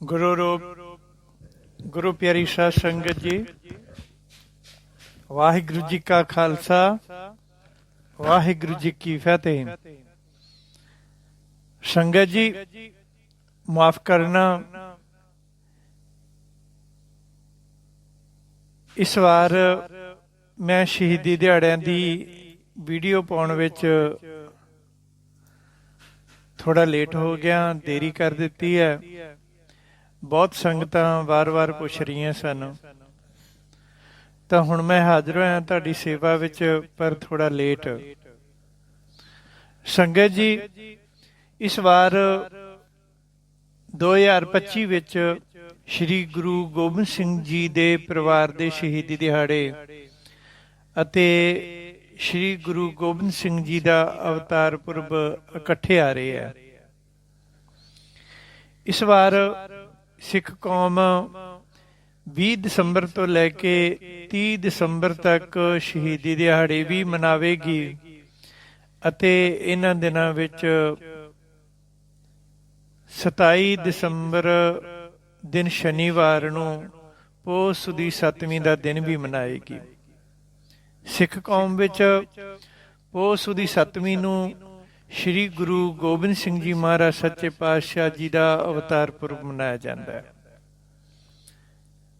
ਗੁਰੂ ਰੂਪ, ਗੁਰੂ ਪਿਆਰੀ ਸਾਧ ਸੰਗਤ ਜੀ, ਵਾਹਿਗੁਰੂ ਜੀ ਕਾ ਖਾਲਸਾ, ਵਾਹਿਗੁਰੂ ਜੀ ਕੀ ਫਤਿਹ। ਸੰਗਤ ਜੀ, ਮਾਫ ਕਰਨਾ, ਇਸ ਵਾਰ ਮੈਂ ਸ਼ਹੀਦੀ ਦਿਹਾੜਿਆਂ ਦੀ ਵੀਡੀਓ ਪਾਉਣ ਵਿੱਚ ਥੋੜਾ ਲੇਟ ਹੋ ਗਿਆ, ਦੇਰੀ ਕਰ ਦਿੱਤੀ ਹੈ। ਬਹੁਤ ਸੰਗਤਾਂ ਵਾਰ-ਵਾਰ ਪੁੱਛ ਰਹੀਆਂ ਸਨ। ਤਾਂ ਹੁਣ ਮੈਂ ਹਾਜ਼ਰ ਹੋਇਆ ਤੁਹਾਡੀ ਸੇਵਾ ਵਿੱਚ, ਪਰ ਥੋੜਾ ਲੇਟ ਸੰਗਤ ਜੀ, ਇਸ ਵਾਰ 2025 ਵਿੱਚ ਸ੍ਰੀ ਗੁਰੂ ਗੋਬਿੰਦ ਸਿੰਘ ਜੀ ਦੇ ਪਰਿਵਾਰ ਦੇ ਸ਼ਹੀਦੀ ਦਿਹਾੜੇ ਅਤੇ ਸ੍ਰੀ ਗੁਰੂ ਗੋਬਿੰਦ ਸਿੰਘ ਜੀ ਦਾ ਅਵਤਾਰ ਪੁਰਬ ਇਕੱਠੇ ਆ ਰਹੇ ਹੈ ਇਸ ਵਾਰ ਸਿੱਖ ਕੌਮ 20 ਦਸੰਬਰ ਤੋਂ ਲੈ ਕੇ 30 ਦਸੰਬਰ ਤੱਕ ਸ਼ਹੀਦੀ ਦਿਹਾੜੇ ਵੀ ਮਨਾਵੇਗੀ ਅਤੇ ਇਹਨਾਂ ਦਿਨਾਂ ਵਿੱਚ 27 ਦਸੰਬਰ ਦਿਨ ਸ਼ਨੀਵਾਰ ਨੂੰ ਪੋਸ ਦੀ 7ਵੀਂ ਦਾ ਦਿਨ ਵੀ ਮਨਾਏਗੀ। ਸਿੱਖ ਕੌਮ ਵਿੱਚ ਪੋਸ ਦੀ 7ਵੀਂ ਨੂੰ ਸ੍ਰੀ ਗੁਰੂ ਗੋਬਿੰਦ ਸਿੰਘ ਜੀ ਮਹਾਰਾਜ ਸੱਚੇ ਪਾਤਸ਼ਾਹ ਜੀ ਦਾ ਅਵਤਾਰ ਪੁਰਬ ਮਨਾਇਆ ਜਾਂਦਾ ਹੈ।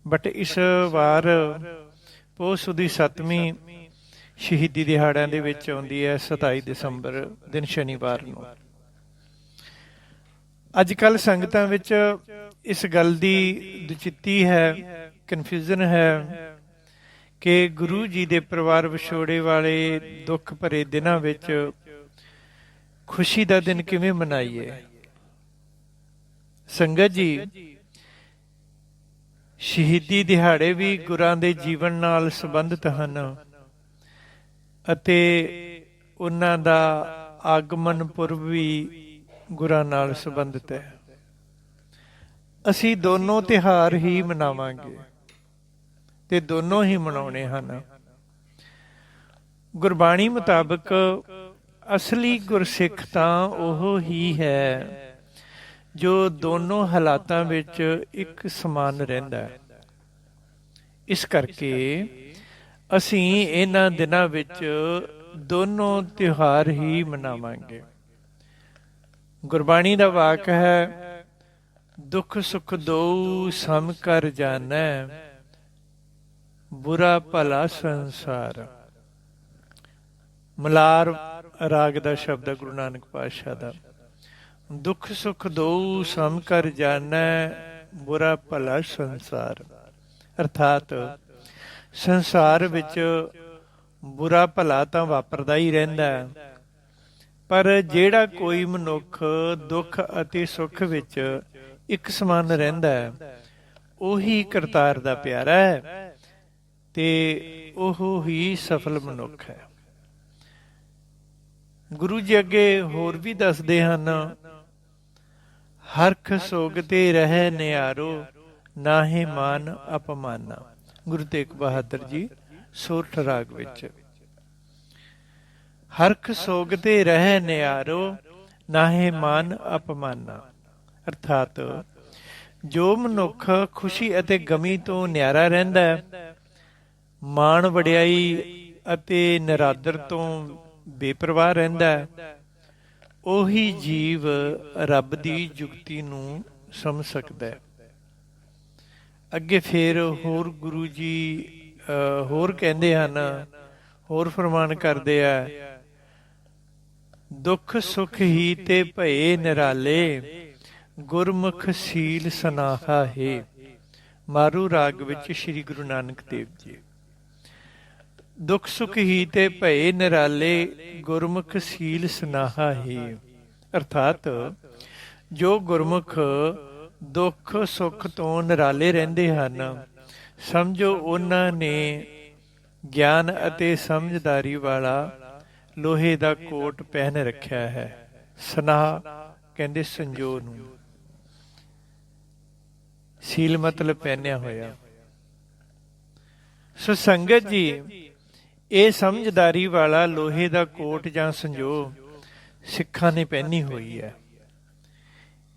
ਬਟ ਇਸ ਵਾਰ ਪੋਸ ਦੀ 7ਵੀਂ ਸ਼ਹੀਦੀ ਦਿਹਾੜਿਆਂ ਦੇ ਵਿੱਚ ਆਉਂਦੀ ਹੈ 27 ਦਸੰਬਰ, ਦਿਨ ਸ਼ਨੀਵਾਰ ਨੂੰ। ਅੱਜ ਕੱਲ ਸੰਗਤਾਂ ਵਿੱਚ ਇਸ ਗੱਲ ਦੀ ਦੁਚਿੱਤੀ ਹੈ ਕਨਫਿਊਜ਼ਨ ਹੈ ਕਿ ਗੁਰੂ ਜੀ ਦੇ ਪਰਿਵਾਰ ਵਿਛੋੜੇ ਵਾਲੇ ਦੁੱਖ ਭਰੇ ਦਿਨਾਂ ਵਿੱਚ ਖੁਸ਼ੀ ਦਾ ਦਿਨ ਕਿਵੇਂ ਮਨਾਈਏ? ਸੰਗਤ ਜੀ ਸ਼ਹੀਦੀ ਦਿਹਾੜੇ ਵੀ ਗੁਰਾਂ ਦੇ ਜੀਵਨ ਨਾਲ ਸੰਬੰਧਿਤ ਹਨ। ਅਤੇ ਉਹਨਾਂ ਦਾ ਆਗਮਨ ਪੁਰਬ ਵੀ ਗੁਰਾਂ ਨਾਲ ਸੰਬੰਧਿਤ ਹੈ। ਅਸੀਂ ਦੋਨੋਂ ਤਿਹਾਰ ਹੀ ਮਨਾਵਾਂਗੇ। ਤੇ ਦੋਨੋਂ ਹੀ ਮਨਾਉਣੇ ਹਨ। ਗੁਰਬਾਣੀ ਮੁਤਾਬਕ ਅਸਲੀ ਗੁਰਸਿੱਖ ਤਾਂ ਉਹ ਹੀ ਹੈ ਜੋ ਦੋਨੋਂ ਹਾਲਾਤਾਂ ਵਿੱਚ ਇੱਕ ਸਮਾਨ ਰਹਿੰਦਾ ਹੈ। ਇਸ ਕਰਕੇ ਅਸੀਂ ਇਹਨਾਂ ਦਿਨਾਂ ਵਿੱਚ ਦੋਨੋਂ ਤਿਉਹਾਰ ਹੀ ਮਨਾਵਾਂਗੇ। ਗੁਰਬਾਣੀ ਦਾ ਵਾਕ ਹੈ, ਦੁੱਖ ਸੁਖ ਦੋ ਸਮ ਕਰ ਜਾਣੈ, ਬੁਰਾ ਭਲਾ ਸੰਸਾਰ। ਮਲਾਰ ਰਾਗ ਦਾ ਸ਼ਬਦ ਹੈ ਗੁਰੂ ਨਾਨਕ ਪਾਤਸ਼ਾਹ ਦਾ। ਦੁੱਖ ਸੁਖ ਦੋ ਸਮ ਕਰ ਜਾਣੈ, ਬੁਰਾ ਭਲਾ ਸੰਸਾਰ। ਅਰਥਾਤ ਸੰਸਾਰ ਵਿੱਚ ਬੁਰਾ ਭਲਾ ਤਾਂ ਵਾਪਰਦਾ ਹੀ ਰਹਿੰਦਾ ਹੈ, ਪਰ ਜਿਹੜਾ ਕੋਈ ਮਨੁੱਖ ਦੁੱਖ ਅਤੇ ਸੁੱਖ ਵਿੱਚ ਇੱਕ ਸਮਾਨ ਰਹਿੰਦਾ ਹੈ, ਉਹੀ ਕਰਤਾਰ ਦਾ ਪਿਆਰਾ ਹੈ ਤੇ ਉਹ ਹੀ ਸਫਲ ਮਨੁੱਖ ਹੈ। ਗੁਰੂ ਜੀ ਅੱਗੇ ਹੋਰ ਵੀ ਦੱਸਦੇ ਹਨ ਹਰਖ ਸੋਗ ਰਹਿ ਨਿਆਰੋ, ਨਾਹੇ ਮਾਨ ਅਪਮਾਨਾ। ਗੁਰੂ ਤੇਗ ਬਹਾਦਰ ਜੀ, ਸੋਰਠ ਰਾਗ ਵਿੱਚ। ਹਰਖ ਸੋਗ ਰਹਿ ਨਿਆਰੋ, ਨਾਹੇ ਮਾਨ ਅਪਮਾਨਾ। ਅਰਥਾਤ, ਜੋ ਮਨੁੱਖ ਖੁਸ਼ੀ ਅਤੇ ਗਮੀ ਤੋਂ ਨਿਆਰਾ ਰਹਿੰਦਾ ਹੈ, ਮਾਣ ਵਡਿਆਈ ਅਤੇ ਨਰਾਦਰ ਤੋਂ ਬੇਪਰਵਾਹ ਰਹਿੰਦਾ ਹੈ। ਉਹੀ ਜੀਵ ਰੱਬ ਦੀ ਜੁਗਤੀ ਨੂੰ ਸਮਝ ਸਕਦਾ ਹੈ। ਅੱਗੇ ਫੇਰ ਹੋਰ ਗੁਰੂ ਜੀ ਹੋਰ ਕਹਿੰਦੇ ਹਨ, ਹੋਰ ਫਰਮਾਨ ਕਰਦੇ ਆ, ਦੁੱਖ ਸੁਖ ਹੀ ਤੇ ਭਏ ਨਿਰਾਲੇ, ਗੁਰਮੁਖ ਸੀਲ ਸਨਾਹਾ ਹੈ। ਮਾਰੂ ਰਾਗ ਵਿੱਚ ਸ੍ਰੀ ਗੁਰੂ ਨਾਨਕ ਦੇਵ ਜੀ। ਦੁੱਖ ਸੁਖ ਹੀ ਤੇ ਭਏ ਨਿਰਾਲੇ ਗੁਰਮੁਖ ਸੀਲ ਸਨਾਹਾ ਹੈ। ਅਰਥਾਤ ਜੋ ਗੁਰਮੁਖ ਦੁੱਖ ਸੁੱਖ ਤੋਂ ਨਿਰਾਲੇ ਰਹਿੰਦੇ ਹਨ, ਸਮਝੋ ਉਹਨਾਂ ਨੇ ਗਿਆਨ ਅਤੇ ਸਮਝਦਾਰੀ ਵਾਲਾ ਲੋਹੇ ਦਾ ਕੋਟ ਪਹਿਨ ਰੱਖਿਆ ਹੈ। ਸਨਾ ਕਹਿੰਦੇ ਸੰਜੋ ਨੂੰ। ਸੀਲ ਮਤਲਬ ਪਹਿਨਿਆ ਹੋਇਆ। ਸੋ ਸੰਗਤ ਜੀ ਇਹ ਸਮਝਦਾਰੀ ਵਾਲਾ ਲੋਹੇ ਦਾ ਕੋਟ ਜਾਂ ਸੰਜੋ ਸਿੱਖਾਂ ਨੇ ਪਹਿਨੀ ਹੋਈ ਹੈ।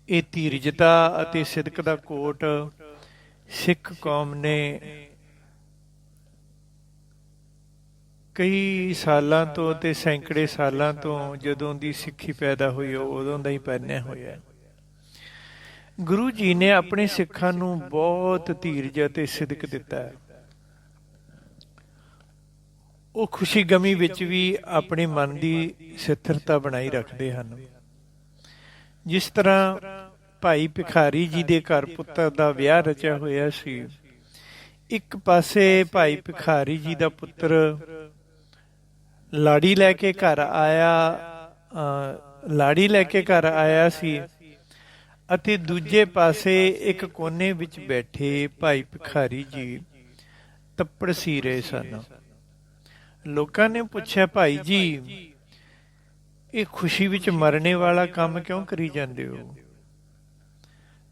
ਇਹ ਧੀਰਜਤਾ ਅਤੇ ਸਿਦਕ ਦਾ ਕੋਟ ਸਿੱਖ ਕੌਮ ਨੇ ਕਈ ਸਾਲਾਂ ਤੋਂ ਤੇ ਸੈਂਕੜੇ ਸਾਲਾਂ ਤੋਂ ਜਦੋਂ ਦੀ ਸਿੱਖੀ ਪੈਦਾ ਹੋਈ ਹੈ, ਉਦੋਂ ਦਾ ਹੀ ਪਹਿਨਿਆ ਹੋਇਆ ਗੁਰੂ ਜੀ ਨੇ ਆਪਣੇ ਸਿੱਖਾਂ ਨੂੰ ਬਹੁਤ ਧੀਰਜ ਅਤੇ ਸਿਦਕ ਦਿੱਤਾ ਹੈ। ਉਹ ਖੁਸ਼ੀ ਗਮੀ ਵਿੱਚ ਵੀ ਆਪਣੇ ਮਨ ਦੀ ਸਥਿਰਤਾ ਬਣਾਈ ਰੱਖਦੇ ਹਨ। ਜਿਸ ਤਰ੍ਹਾਂ ਭਾਈ ਭਿਖਾਰੀ ਜੀ ਦੇ ਘਰ ਪੁੱਤਰ ਦਾ ਵਿਆਹ ਰਚਿਆ ਹੋਇਆ ਸੀ ਇੱਕ ਪਾਸੇ ਭਾਈ ਭਿਖਾਰੀ ਜੀ ਦਾ ਪੁੱਤਰ ਲਾੜੀ ਲੈ ਕੇ ਘਰ ਆਇਆ ਅ, ਲਾੜੀ ਲੈ ਕੇ ਘਰ ਆਇਆ ਸੀ ਅਤੇ ਦੂਜੇ ਪਾਸੇ ਇੱਕ ਕੋਨੇ ਵਿੱਚ ਬੈਠੇ ਭਾਈ ਭਿਖਾਰੀ ਜੀ ਤੱਪੜ ਸੀ ਰਹੇ ਸਨ। ਲੋਕਾਂ ਨੇ ਪੁੱਛਿਆ ਭਾਈ ਜੀ ਇਹ ਖੁਸ਼ੀ ਵਿੱਚ ਮਰਨੇ ਵਾਲਾ ਕੰਮ ਕਿਉਂ ਕਰੀ ਜਾਂਦੇ ਹੋ?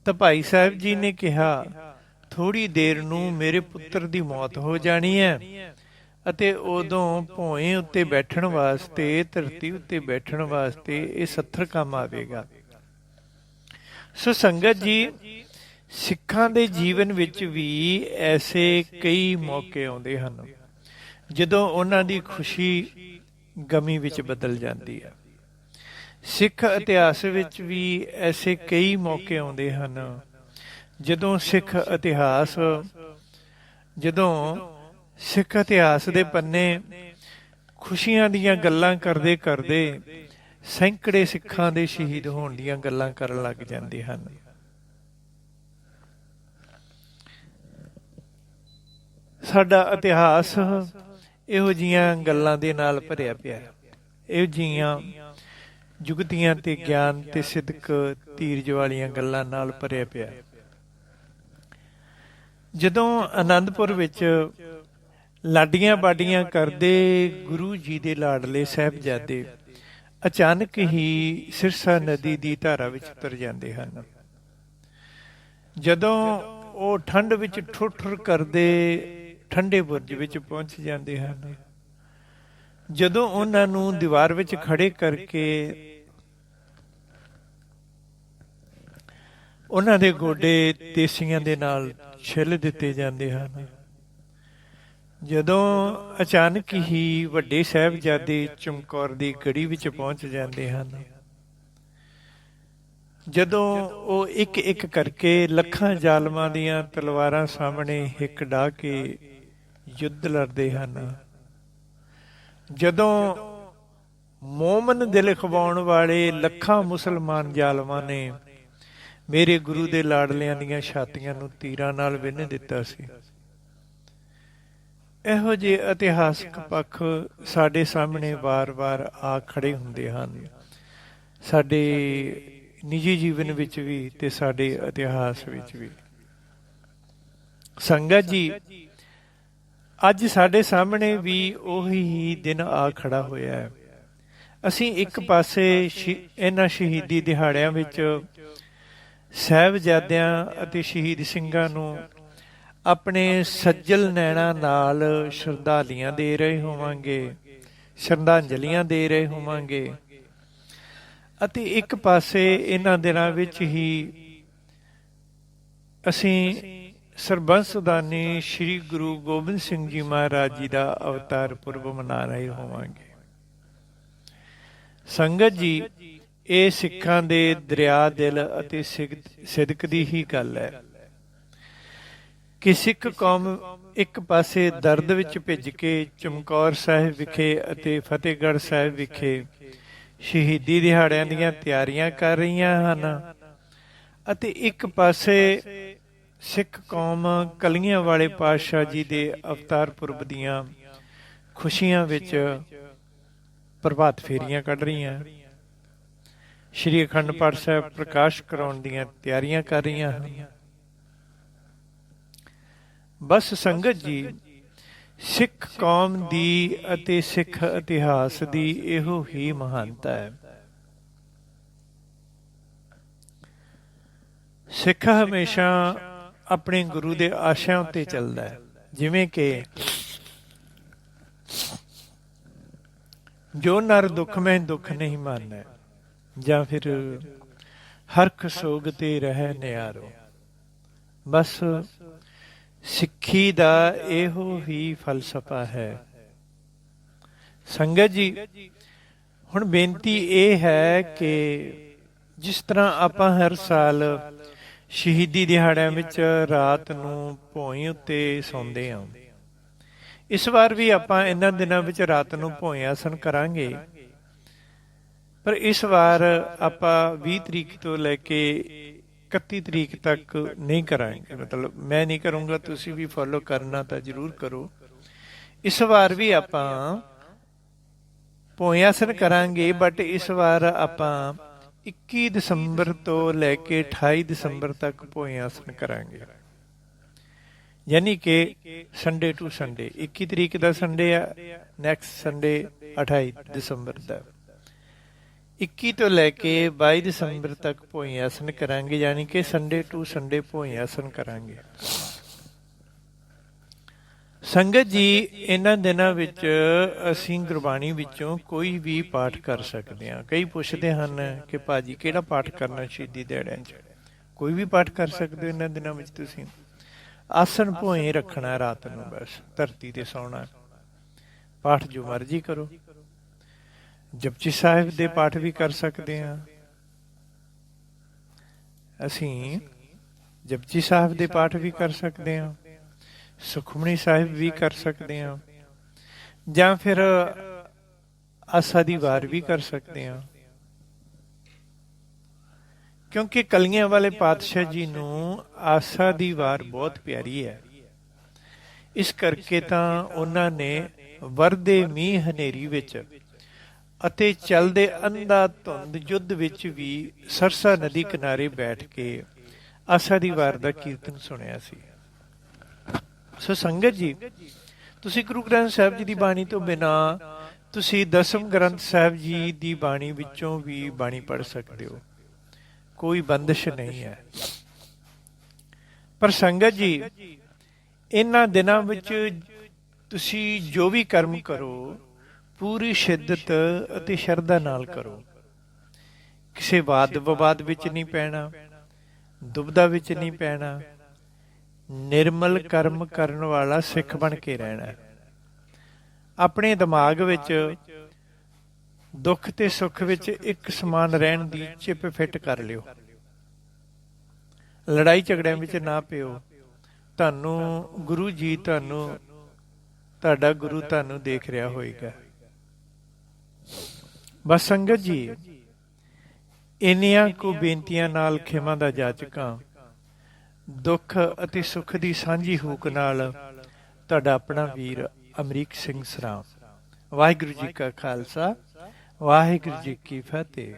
ਤਾਂ ਭਾਈ ਸਾਹਿਬ ਜੀ ਨੇ ਕਿਹਾ ਥੋੜੀ ਦੇਰ ਨੂੰ ਮੇਰੇ ਪੁੱਤਰ ਦੀ ਮੌਤ ਹੋ ਜਾਣੀ ਹੈ ਅਤੇ ਉਦੋਂ ਭੋਏ ਉੱਤੇ ਬੈਠਣ ਵਾਸਤੇ ਧਰਤੀ ਉੱਤੇ ਬੈਠਣ ਵਾਸਤੇ ਇਹ ਸੱਥਰ ਕੰਮ ਆਵੇਗਾ। ਸੋ ਸੰਗਤ ਜੀ ਸਿੱਖਾਂ ਦੇ ਜੀਵਨ ਵਿੱਚ ਵੀ ਐਸੇ ਕਈ ਮੌਕੇ ਆਉਂਦੇ ਹਨ। ਜਦੋਂ ਉਹਨਾਂ ਦੀ ਖੁਸ਼ੀ ਗਮੀ ਵਿੱਚ ਬਦਲ ਜਾਂਦੀ ਹੈ। ਸਿੱਖ ਇਤਿਹਾਸ ਵਿੱਚ ਵੀ ਐਸੇ ਕਈ ਮੌਕੇ ਆਉਂਦੇ ਹਨ, ਜਦੋਂ ਸਿੱਖ ਇਤਿਹਾਸ, ਜਦੋਂ ਸਿੱਖ ਇਤਿਹਾਸ ਦੇ ਪੰਨੇ ਖੁਸ਼ੀਆਂ ਦੀਆਂ ਗੱਲਾਂ ਕਰਦੇ ਕਰਦੇ ਸੈਂਕੜੇ ਸਿੱਖਾਂ ਦੇ ਸ਼ਹੀਦ ਹੋਣ ਦੀਆਂ ਗੱਲਾਂ ਕਰਨ ਲੱਗ ਜਾਂਦੇ ਹਨ। ਸਾਡਾ ਇਤਿਹਾਸ ਇਹੋ ਜੀਆਂ ਗੱਲਾਂ ਦੇ ਨਾਲ ਭਰਿਆ ਪਿਆ। ਇਹੋ ਜੀਆਂ ਜੁਗਤੀਆਂ ਤੇ ਗਿਆਨ ਤੇ ਸਿੱਧਕ ਧੀਰਜ ਵਾਲੀਆਂ ਗੱਲਾਂ ਨਾਲ ਭਰਿਆ ਪਿਆ। ਜਦੋਂ ਆਨੰਦਪੁਰ ਵਿੱਚ ਲਾਡੀਆਂ ਬਾਡੀਆਂ ਕਰਦੇ ਗੁਰੂ ਜੀ ਦੇ ਲਾਡਲੇ ਸਾਹਿਬਜ਼ਾਦੇ ਅਚਾਨਕ ਹੀ ਸਿਰਸਾ ਨਦੀ ਦੀ ਧਾਰਾ ਵਿੱਚ ਉਤਰ ਜਾਂਦੇ ਹਨ। ਜਦੋਂ ਉਹ ਠੰਡ ਵਿੱਚ ਠੁਰ ਠੁਰ ਕਰਦੇ ਠੰਡੇ ਬੁਰਜ ਵਿੱਚ ਪਹੁੰਚ ਜਾਂਦੇ ਹਨ। ਜਦੋਂ ਉਹਨਾਂ ਨੂੰ ਦੀਵਾਰ ਵਿੱਚ ਖੜੇ ਕਰਕੇ ਉਹਨਾਂ ਦੇ ਗੋਡੇ ਤੇਸੀਆਂ ਦੇ ਨਾਲ ਛਿੱਲ ਦਿੱਤੇ ਜਾਂਦੇ ਹਨ। ਜਦੋਂ ਅਚਾਨਕ ਹੀ ਵੱਡੇ ਸਾਹਿਬਜ਼ਾਦੇ ਚਮਕੌਰ ਦੀ ਗੜੀ ਵਿੱਚ ਪਹੁੰਚ ਜਾਂਦੇ ਹਨ, ਜਦੋਂ ਉਹ ਇੱਕ ਇੱਕ ਕਰਕੇ ਲੱਖਾਂ ਜ਼ਾਲਮਾਂ ਦੀਆਂ ਤਲਵਾਰਾਂ ਸਾਹਮਣੇ ਹਿੱਕ ਢਾ ਕੇ ਯੁੱਧ ਲੜਦੇ ਹਨ। ਜਦੋਂ ਮੋਮਨ ਦਿਲ ਖਵਾਉਣ ਵਾਲੇ ਲੱਖਾਂ ਮੁਸਲਮਾਨ ਜ਼ਾਲਮਾਂ ਨੇ ਮੇਰੇ ਗੁਰੂ ਦੇ ਲਾਡਲਿਆਂ ਦੀਆਂ ਛਾਤੀਆਂ ਨੂੰ ਤੀਰਾਂ ਨਾਲ ਵਿੰਨ ਦਿੱਤਾ ਸੀ। ਇਹੋ ਜਿਹੇ ਇਤਿਹਾਸਕ ਪੱਖ ਸਾਡੇ ਸਾਹਮਣੇ ਵਾਰ-ਵਾਰ ਆ ਖੜੇ ਹੁੰਦੇ ਹਨ। ਸਾਡੇ ਨਿੱਜੀ ਜੀਵਨ ਵਿੱਚ ਵੀ ਤੇ ਸਾਡੇ ਇਤਿਹਾਸ ਵਿੱਚ ਵੀ। ਸੰਗਤ ਜੀ ਅੱਜ ਸਾਡੇ ਸਾਹਮਣੇ ਵੀ ਉਹੀ ਹੀ ਦਿਨ ਆ ਖੜਾ ਹੋਇਆ ਹੈ। ਅਸੀਂ ਇੱਕ ਪਾਸੇ ਇਹਨਾਂ ਸ਼ਹੀਦੀ ਦਿਹਾੜਿਆਂ ਵਿੱਚ ਸਹਿਬਜ਼ਾਦਿਆਂ ਅਤੇ ਸ਼ਹੀਦ ਸਿੰਘਾਂ ਨੂੰ ਆਪਣੇ ਸੱਜਲ ਨੈਣਾ ਨਾਲ ਸ਼ਰਧਾਲੀਆਂ ਦੇ ਰਹੇ ਹੋਵਾਂਗੇ, ਸ਼ਰਧਾਂਜਲੀਆਂ ਦੇ ਰਹੇ ਹੋਵਾਂਗੇ ਅਤੇ ਇੱਕ ਪਾਸੇ ਇਹਨਾਂ ਦਿਨਾਂ ਵਿੱਚ ਹੀ ਅਸੀਂ ਸਰਬੰਸ ਸੁਦਾਨੀ ਸ੍ਰੀ ਗੁਰੂ ਗੋਬਿੰਦ ਸਿੰਘ ਜੀ ਮਹਾਰਾਜ ਜੀ ਦਾ ਅਵਤਾਰ ਪੁਰਬ ਮਨਾ ਰਹੇ ਹੋਵਾਂਗੇ। ਸੰਗਤ ਜੀ, ਇਹ ਸਿੱਖਾਂ ਦੇ ਦਰਿਆ ਦਿਲ ਅਤੇ ਸਿਦਕ ਦੀ ਹੀ ਗੱਲ ਹੈ ਕਿ ਸਿੱਖ ਕੌਮ ਇੱਕ ਪਾਸੇ ਦਰਦ ਵਿੱਚ ਭਿੱਜ ਕੇ ਚਮਕੌਰ ਸਾਹਿਬ ਵਿਖੇ ਅਤੇ ਫਤਿਹਗੜ੍ਹ ਸਾਹਿਬ ਵਿਖੇ ਸ਼ਹੀਦੀ ਦਿਹਾੜਿਆਂ ਦੀਆਂ ਤਿਆਰੀਆਂ ਕਰ ਰਹੀਆਂ ਹਨ ਅਤੇ ਇੱਕ ਪਾਸੇ ਸਿੱਖ ਕੌਮ ਕਲੀਆਂ ਵਾਲੇ ਪਾਤਸ਼ਾਹ ਜੀ ਦੇ ਅਵਤਾਰ ਪੁਰਬ ਦੀਆਂ ਖੁਸ਼ੀਆਂ ਵਿੱਚ ਪ੍ਰਭਾਤ ਫੇਰੀਆਂ ਕੱਢ ਰਹੀਆਂ। ਸ਼੍ਰੀ ਅਖੰਡ ਪਾਠ ਸਾਹਿਬ ਪ੍ਰਕਾਸ਼ ਕਰਾਉਣ ਦੀਆਂ ਤਿਆਰੀਆਂ ਕਰ ਰਹੀਆਂ ਹਨ। ਬਸ ਸੰਗਤ ਜੀ, ਸਿੱਖ ਕੌਮ ਦੀ ਅਤੇ ਸਿੱਖ ਇਤਿਹਾਸ ਦੀ ਇਹੋ ਹੀ ਮਹਾਨਤਾ ਹੈ। ਸਿੱਖ ਹਮੇਸ਼ਾ ਆਪਣੇ ਗੁਰੂ ਦੇ ਆਸ਼ਿਆਂ ਉੱਤੇ ਚੱਲਦਾ ਹੈ। ਜਿਵੇਂ ਕਿ ਜੋ ਨਰ ਦੁੱਖ ਮੈਂ ਦੁੱਖ ਨਹੀਂ ਮੰਨਦਾ ਜਾਂ ਫਿਰ ਹਰਖ ਸੋਗ ਤੇ ਰਹਿ ਨਿਆਰੋ। ਬਸ ਸਿੱਖੀ ਦਾ ਇਹੋ ਹੀ ਫਲਸਫਾ ਹੈ। ਸੰਗਤ ਜੀ, ਹੁਣ ਬੇਨਤੀ ਇਹ ਹੈ ਕਿ ਜਿਸ ਤਰ੍ਹਾਂ ਆਪਾਂ ਹਰ ਸਾਲ ਸ਼ਹੀਦੀ ਦਿਹਾੜਿਆਂ ਵਿੱਚ ਰਾਤ ਨੂੰ ਭੋਈ ਉੱਤੇ ਸੌਂਦੇ ਹਾਂ। ਇਸ ਵਾਰ ਵੀ ਆਪਾਂ ਇਹਨਾਂ ਦਿਨਾਂ ਵਿੱਚ ਰਾਤ ਨੂੰ ਭੋਈ ਆਸਨ ਕਰਾਂਗੇ। ਪਰ ਇਸ ਵਾਰ ਆਪਾਂ 20 ਤਰੀਕ ਤੋਂ ਲੈ ਕੇ 31 ਤਰੀਕ ਤੱਕ ਨਹੀਂ ਕਰਾਂਗੇ। ਮਤਲਬ ਮੈਂ ਨਹੀਂ ਕਰੂੰਗਾ, ਤੁਸੀਂ ਵੀ ਫੋਲੋ ਕਰਨਾ ਤਾਂ ਜਰੂਰ ਕਰੋ। ਇਸ ਵਾਰ ਵੀ ਆਪਾਂ ਭੋਈ ਆਸਨ ਕਰਾਂਗੇ ਬਟ ਇਸ ਵਾਰ ਆਪਾਂ 21 ਦਸੰਬਰ ਤੋਂ ਲੈ ਕੇ 28 ਦਸੰਬਰ ਤੱਕ ਭੋਏ ਆਸਨ ਕਰਾਂਗੇ। ਯਾਨੀ ਕਿ ਸੰਡੇ ਟੂ ਸੰਡੇ 21 ਤਰੀਕ ਦਾ ਸੰਡੇ ਆ ਨੈਕਸਟ ਸੰਡੇ 28 ਦਸੰਬਰ ਦਾ। 21 ਤੋਂ ਲੈ ਕੇ 22 ਦਸੰਬਰ ਤੱਕ ਭੋਈ ਆਸਨ ਕਰਾਂਗੇ, ਯਾਨੀ ਕਿ ਸੰਡੇ ਟੂ ਸੰਡੇ ਭੋਏ ਆਸਨ ਕਰਾਂਗੇ। ਸੰਗਤ ਜੀ, ਇਹਨਾਂ ਦਿਨਾਂ ਵਿੱਚ ਅਸੀਂ ਗੁਰਬਾਣੀ ਵਿੱਚੋਂ ਕੋਈ ਵੀ ਪਾਠ ਕਰ ਸਕਦੇ ਹਾਂ। ਕਈ ਪੁੱਛਦੇ ਹਨ ਕਿ ਭਾਜੀ ਕਿਹੜਾ ਪਾਠ ਕਰਨਾ ਸ਼ਹੀਦੀ ਦਿਹਾੜਿਆਂ 'ਚ? ਕੋਈ ਵੀ ਪਾਠ ਕਰ ਸਕਦੇ ਹੋ ਇਹਨਾਂ ਦਿਨਾਂ ਵਿੱਚ ਤੁਸੀਂ? ਆਸਣ ਭੋਏ ਰੱਖਣਾ ਰਾਤ ਨੂੰ ਬਸ, ਧਰਤੀ ਤੇ ਸੌਣਾ। ਪਾਠ ਜੋ ਮਰਜ਼ੀ ਕਰੋ। ਜਪਜੀ ਸਾਹਿਬ ਦੇ ਪਾਠ ਵੀ ਕਰ ਸਕਦੇ ਹਾਂ। ਅਸੀਂ ਜਪਜੀ ਸਾਹਿਬ ਦੇ ਪਾਠ ਵੀ ਕਰ ਸਕਦੇ ਹਾਂ। ਸੁਖਮਣੀ ਸਾਹਿਬ ਵੀ ਕਰ ਸਕਦੇ ਹਾਂ। ਜਾਂ ਫਿਰ ਆਸਾ ਦੀ ਵਾਰ ਵੀ ਕਰ ਸਕਦੇ ਹਾਂ। ਕਿਉਂਕਿ ਕਲੀਆਂ ਵਾਲੇ ਪਾਤਸ਼ਾਹ ਜੀ ਨੂੰ ਆਸਾ ਦੀ ਵਾਰ ਬਹੁਤ ਪਿਆਰੀ ਹੈ। ਇਸ ਕਰਕੇ ਤਾਂ ਉਹਨਾਂ ਨੇ ਵਰਦੇ ਮੀਂਹ ਹਨੇਰੀ ਵਿੱਚ ਅਤੇ ਚਲਦੇ ਅੰਧਾ ਧੁੰਦ ਯੁੱਧ ਵਿੱਚ ਵੀ ਸਰਸਾ ਨਦੀ ਕਿਨਾਰੇ ਬੈਠ ਕੇ ਆਸਾ ਦੀ ਵਾਰ ਦਾ ਕੀਰਤਨ ਸੁਣਿਆ ਸੀ। ਸੋ ਸੰਗਤ ਜੀ, ਤੁਸੀਂ ਗੁਰੂ ਗ੍ਰੰਥ ਸਾਹਿਬ ਜੀ ਦੀ ਬਾਣੀ ਤੋਂ ਬਿਨਾ ਤੁਸੀਂ ਦਸਮ ਗ੍ਰੰਥ ਸਾਹਿਬ ਜੀ ਦੀ ਬਾਣੀ ਵਿੱਚੋਂ ਵੀ ਬਾਣੀ ਪੜ੍ਹ ਸਕਦੇ ਹੋ। ਕੋਈ ਬੰਦਸ਼ ਨਹੀਂ ਹੈ। ਪਰ ਸੰਗਤ ਜੀ, ਇਹਨਾਂ ਦਿਨਾਂ ਵਿੱਚ ਤੁਸੀਂ ਜੋ ਵੀ ਕਰਮ ਕਰੋ, ਪੂਰੀ ਸ਼ਿੱਦਤ ਅਤੇ ਸ਼ਰਧਾ ਨਾਲ ਕਰੋ। ਕਿਸੇ ਵਾਦ ਵਿਵਾਦ ਵਿੱਚ ਨਹੀਂ ਪੈਣਾ ਦੁਬਦਾ ਵਿੱਚ ਨਹੀਂ ਪੈਣਾ ਨਿਰਮਲ ਕਰਮ ਕਰਨ ਵਾਲਾ ਸਿੱਖ ਬਣ ਕੇ ਰਹਿਣਾ ਆਪਣੇ ਦਿਮਾਗ ਵਿੱਚ ਦੁੱਖ ਤੇ ਸੁੱਖ ਵਿੱਚ ਇੱਕ ਸਮਾਨ ਰਹਿਣ ਦੀ ਚਿਪ ਫਿੱਟ ਕਰ ਲਿਓ। ਲੜਾਈ ਝਗੜਿਆਂ ਵਿੱਚ ਨਾ ਪਿਓ। ਤੁਹਾਨੂੰ, ਗੁਰੂ ਜੀ ਤੁਹਾਨੂੰ, ਤੁਹਾਡਾ ਗੁਰੂ ਤੁਹਾਨੂੰ ਦੇਖ ਰਿਹਾ ਹੋਏਗਾ। ਬਸ ਸੰਗਤ ਜੀ, ਇੰਨੀਆਂ ਕੋ ਬੇਨਤੀਆਂ ਨਾਲ ਖਿਮਾ ਦਾ ਜਾਚਕਾਂ ਦੁੱਖ ਅਤੇ ਸੁੱਖ ਦੀ ਸਾਂਝੀ ਹੂਕ ਨਾਲ ਤੁਹਾਡਾ ਆਪਣਾ ਵੀਰ ਅਮਰੀਕ ਸਿੰਘ ਸਰਾਮ। ਵਾਹਿਗੁਰੂ ਜੀ ਕਾ ਖਾਲਸਾ, ਵਾਹਿਗੁਰੂ ਜੀ ਕੀ ਫਤਿਹ।